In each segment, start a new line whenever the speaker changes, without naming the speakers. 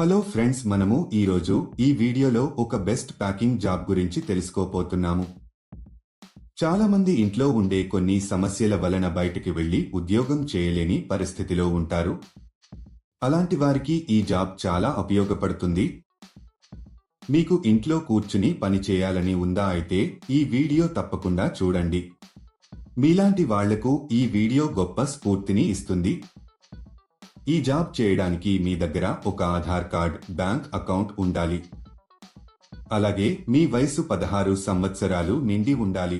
Hello friends మనము ఈరోజు ఈ వీడియోలో ఒక బెస్ట్ ప్యాకింగ్ జాబ్ గురించి తెలుసుకోపోతున్నాము చాలా మంది ఇంట్లో ఉండే కొన్ని సమస్యల వలన బయటికి వెళ్ళి ఉద్యోగం చేయలేని పరిస్థితిలో ఉంటారు. అలాంటి వారికి ఈ జాబ్ చాలా ఉపయోగపడుతుంది. మీకు ఇంట్లో కూర్చుని పని చేయాలని ఉందా అయితే ఈ వీడియో తప్పకుండా చూడండి. మీలాంటి వాళ్ళకు ఈ వీడియో గొప్ప స్ఫూర్తిని ఇస్తుంది. ఈ జాబ్ చేయడానికి మీ దగ్గర ఒక ఆధార్ కార్డ్ బ్యాంక్ అకౌంట్ ఉండాలి. అలాగే మీ వయసు పదహారు సంవత్సరాలు నిండి ఉండాలి.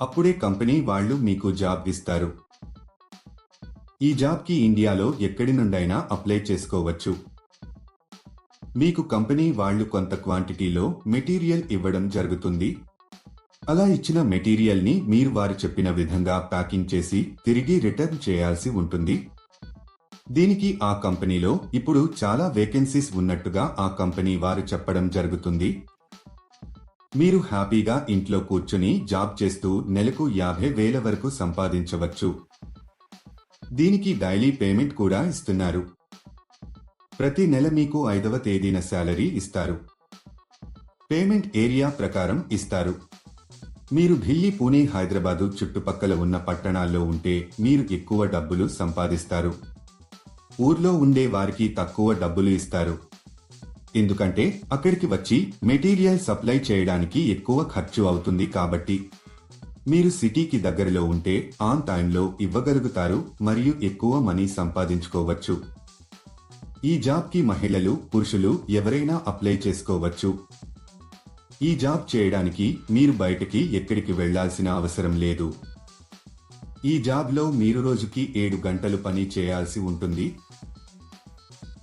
అప్పుడే కంపెనీ వాళ్ళు మీకు జాబ్ ఇస్తారు. ఈ జాబ్కి ఇండియాలో ఎక్కడి నుండైనా అప్లై చేసుకోవచ్చు. మీకు కంపెనీ వాళ్ళు కొంత క్వాంటిటీలో మెటీరియల్ ఇవ్వడం జరుగుతుంది. అలా ఇచ్చిన మెటీరియల్ని మీరు వారు చెప్పిన విధంగా ప్యాకింగ్ చేసి తిరిగి రిటర్న్ చేయాల్సి ఉంటుంది. దీనికి ఆ కంపెనీలో ఇప్పుడు చాలా వేకెన్సీస్ ఉన్నట్టుగా ఆ కంపెనీ వారు చెప్పడం జరుగుతుంది. మీరు హ్యాపీగా ఇంట్లో కూర్చుని జాబ్ చేస్తూ నెలకు యాభై వేల వరకు సంపాదించవచ్చు. దీనికి డైలీ పేమెంట్ కూడా ఇస్తున్నారు. ప్రతి నెల మీకు ఐదవ తేదీన శాలరీ ఇస్తారు. పేమెంట్ ఏరియా ప్రకారం ఇస్తారు. మీరు ఢిల్లీ పూణే హైదరాబాదు చుట్టుపక్కల ఉన్న పట్టణాల్లో ఉంటే మీరు ఎక్కువ డబ్బులు సంపాదిస్తారు. ఊర్లో ఉండే వారికి తక్కువ డబ్బులు ఇస్తారు. ఎందుకంటే అక్కడికి వచ్చి మెటీరియల్ సప్లై చేయడానికి ఎక్కువ ఖర్చు అవుతుంది కాబట్టి. మీరు సిటీకి దగ్గరలో ఉంటే ఆన్ టైంలో ఇవ్వగలుగుతారు మరియు ఎక్కువ మనీ సంపాదించుకోవచ్చు. ఈ జాబ్కి మహిళలు పురుషులు ఎవరైనా అప్లై చేసుకోవచ్చు. ఈ జాబ్ చేయడానికి మీరు బయటకి ఎక్కడికి వెళ్ళాల్సిన అవసరం లేదు. ఈ జాబ్లో మీరు రోజుకి ఏడు గంటలు పని చేయాల్సి ఉంటుంది.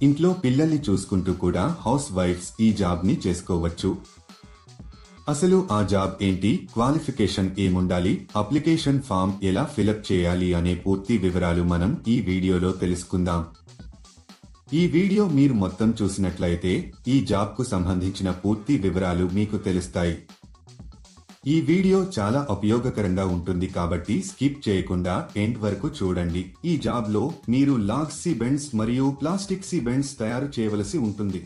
ఇంట్లో పిల్లల్ని చూసుకుంటూ కూడా హౌస్ వైఫ్స్ ఈ జాబ్ని చేసుకోవచ్చు. అసలు ఆ జాబ్ ఏంటి? క్వాలిఫికేషన్ ఏముండాలి? అప్లికేషన్ ఫామ్ ఎలా ఫిలప్ చేయాలి అనే పూర్తి వివరాలు మనం ఈ వీడియోలో తెలుసుకుందాం. ఈ వీడియో మీరు మొత్తం చూసినట్లయితే ఈ జాబ్కు సంబంధించిన పూర్తి వివరాలు మీకు తెలుస్తాయి. ఈ వీడియో చాలా ఉపయోగకరంగా ఉంటుంది కాబట్టి స్కిప్ చేయకుండా ఎండ్ వరకు చూడండి. ఈ జాబ్లో మీరు లాగ్ సి బెండ్స్ మరియు ప్లాస్టిక్ సి బెండ్స్ తయారు చేయవలసి ఉంటుంది.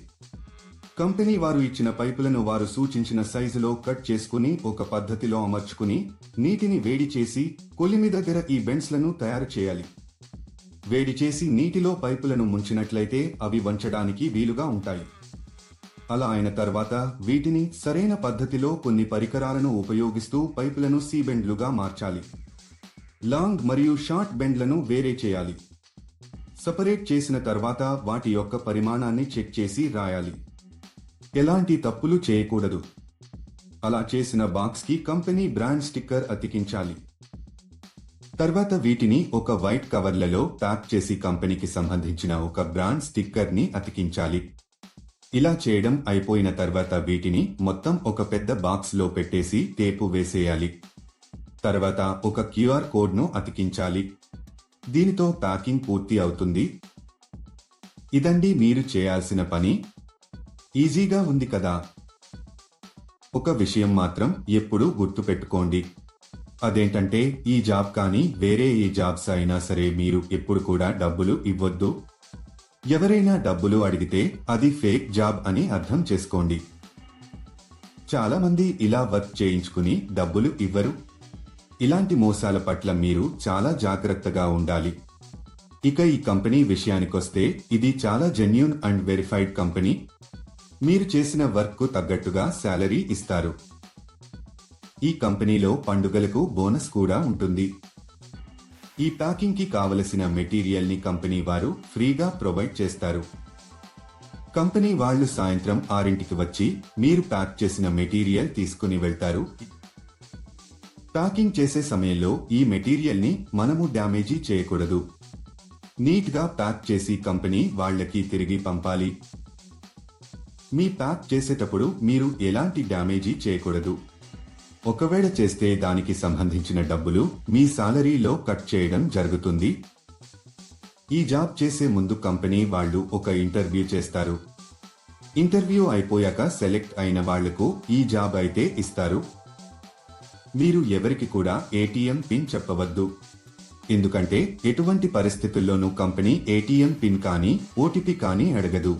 కంపెనీ వారు ఇచ్చిన పైపులను వారు సూచించిన సైజులో కట్ చేసుకుని ఒక పద్ధతిలో అమర్చుకుని నీటిని వేడి చేసి కొలిమి దగ్గర ఈ బెండ్స్లను తయారు చేయాలి. వేడి చేసి నీటిలో పైపులను ముంచినట్లయితే అవి వంచడానికి వీలుగా ఉంటాయి. అలా అయిన తర్వాత వీటిని సరైన పద్ధతిలో కొన్ని పరికరాలను ఉపయోగిస్తూ పైపులను సీబెండ్లుగా మార్చాలి. లాంగ్ మరియు షార్ట్ బెండ్లను వేరే చేయాలి. సపరేట్ చేసిన తర్వాత వాటి యొక్క పరిమాణాన్ని చెక్ చేసి రాయాలి. ఎలాంటి తప్పులు చేయకూడదు. అలా చేసిన బాక్స్కి కంపెనీ బ్రాండ్ స్టిక్కర్ అతికించాలి. తర్వాత వీటిని ఒక వైట్ కవర్లలో ప్యాక్ చేసి కంపెనీకి సంబంధించిన ఒక బ్రాండ్ స్టిక్కర్ని అతికించాలి. ఇలా చేయడం అయిపోయిన తర్వాత వీటిని మొత్తం ఒక పెద్ద బాక్స్లో పెట్టేసి టేపు వేసేయాలి. తర్వాత ఒక క్యూఆర్ కోడ్ను అతికించాలి. దీనితో ప్యాకింగ్ పూర్తి అవుతుంది. ఇదండి మీరు చేయాల్సిన పని. ఈజీగా ఉంది కదా. ఒక విషయం మాత్రం ఎప్పుడూ గుర్తుపెట్టుకోండి. అదేంటంటే ఈ జాబ్ కానీ వేరే ఏ జాబ్స్ అయినా సరే మీరు ఎప్పుడు కూడా డబ్బులు ఇవ్వద్దు. ఎవరైనా డబ్బులు అడిగితే అది ఫేక్ జాబ్ అని అర్థం చేసుకోండి. చాలా మంది ఇలా వర్క్ చేయించుకుని డబ్బులు ఇవ్వరు. ఇలాంటి మోసాల పట్ల మీరు చాలా జాగ్రత్తగా ఉండాలి. ఇక ఈ కంపెనీ విషయానికొస్తే ఇది చాలా జెన్యున్ అండ్ వెరిఫైడ్ కంపెనీ. మీరు చేసిన వర్క్కు తగ్గట్టుగా శాలరీ ఇస్తారు. ఈ కంపెనీలో పండుగలకు బోనస్ కూడా ఉంటుంది. ఈ ప్యాకింగ్కి కావలసిన మెటీరియల్ని కంపెనీ వారు ఫ్రీగా ప్రొవైడ్ చేస్తారు. కంపెనీ వాళ్ళు సాయంత్రం ఆరింటికి వచ్చి మీరు ప్యాక్ చేసిన మెటీరియల్ తీసుకుని వెళ్తారు. ప్యాకింగ్ చేసే సమయంలో ఈ మెటీరియల్ని మనము డ్యామేజీ చేయకూడదు. నీట్గా ప్యాక్ చేసి కంపెనీ వాళ్ళకి తిరిగి పంపాలి. మీ ప్యాక్ చేసేటప్పుడు మీరు ఎలాంటి డ్యామేజీ చేయకూడదు. ఒకవేళ చేస్తే దానికి సంబంధించిన డబ్బులు మీ సాలరీలో కట్ చేయడం జరుగుతుంది. ఈ జాబ్ చేసే ముందు కంపెనీ వాళ్ళు ఒక ఇంటర్వ్యూ చేస్తారు. ఇంటర్వ్యూ అయిపోయాక సెలెక్ట్ అయిన వాళ్ళకు ఈ జాబ్ అయితే ఇస్తారు. మీరు ఎవరికి కూడా ఏటీఎం పిన్ చెప్పవద్దు. ఎందుకంటే ఎటువంటి పరిస్థితుల్లోనూ కంపెనీ ఏటీఎం పిన్ కానీ ఓటీపీ కానీ అడగదు.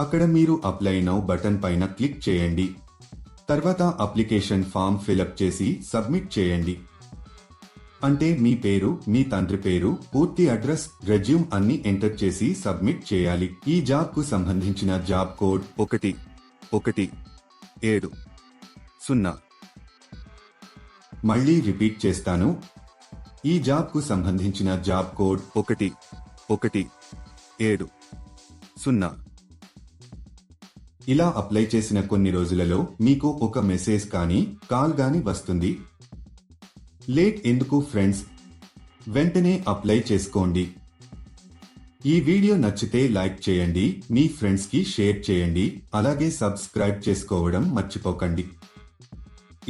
అక్కడ మీరు అప్లై నౌ బటన్ పైన క్లిక్ చేయండి. తర్వాత అప్లికేషన్ ఫామ్ ఫిలప్ చేసి సబ్మిట్ చేయండి. అంటే మీ పేరు మీ తండ్రి పేరు పూర్తి అడ్రస్ రెజ్యూమ్ అన్ని ఎంటర్ చేసి సబ్మిట్ చేయాలి. ఈ జాబ్కు సంబంధించిన జాబ్ కోడ్ ఒకటి ఒకటి ఏడు సున్నా. మళ్ళీ రిపీట్ చేస్తాను. ఈ జాబ్కు సంబంధించిన జాబ్ కోడ్ ఒకటి ఒకటి ఏడు సున్నా. ఇలా అప్లై చేసిన కొన్ని రోజులలో మీకు ఒక మెసేజ్ కానీ కాల్ గాని వస్తుంది. లేట్ ఎందుకు ఫ్రెండ్స్? వెంటనే అప్లై చేసుకోండి. ఈ వీడియో నచ్చితే లైక్ చేయండి మీ ఫ్రెండ్స్కి షేర్ చేయండి అలాగే సబ్స్క్రైబ్ చేసుకోవడం మర్చిపోకండి.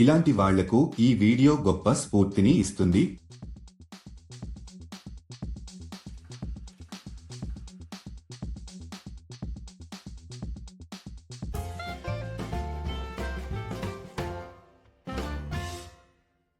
ఇలాంటి వాళ్ళకు ఈ వీడియో గొప్ప స్ఫూర్తిని ఇస్తుంది.